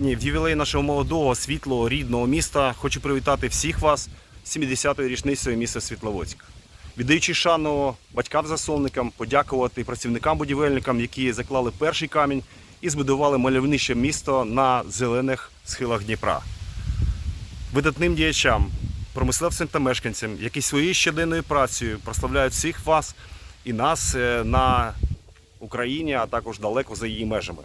в ювілей нашого молодого, світлого, рідного міста хочу привітати всіх вас з 70-ї річницею міста Світловодськ. Віддаючи шану батькам-засновникам, подякувати працівникам-будівельникам, які заклали перший камінь і збудували мальовнище місто на зелених схилах Дніпра. Видатним діячам, промисловцям та мешканцям, які своєю щоденною працею прославляють всіх вас і нас е, на Україні, а також далеко за її межами.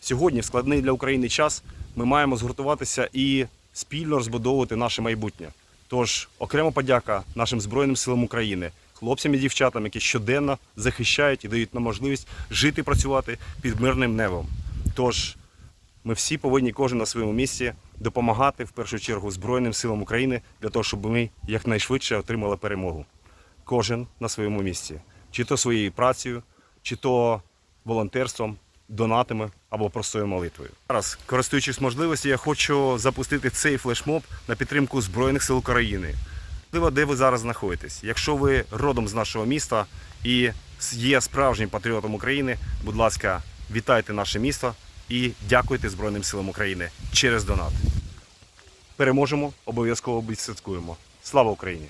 Сьогодні, в складний для України час, ми маємо згуртуватися і спільно розбудовувати наше майбутнє. Тож окрема подяка нашим Збройним силам України, хлопцям і дівчатам, які щоденно захищають і дають нам можливість жити і працювати під мирним небом. Тож ми всі повинні кожен на своєму місці допомагати в першу чергу Збройним силам України для того, щоб ми якнайшвидше отримали перемогу. Кожен на своєму місці, чи то своєю працею, чи то волонтерством, донатами або простою молитвою. Зараз, користуючись можливістю, я хочу запустити цей флешмоб на підтримку Збройних сил України. Можливо, де ви зараз знаходитесь. Якщо ви родом з нашого міста і є справжнім патріотом України, будь ласка, вітайте наше місто і дякуйте Збройним силам України через донат. Переможемо, обов'язково відсвяткуємо. Слава Україні!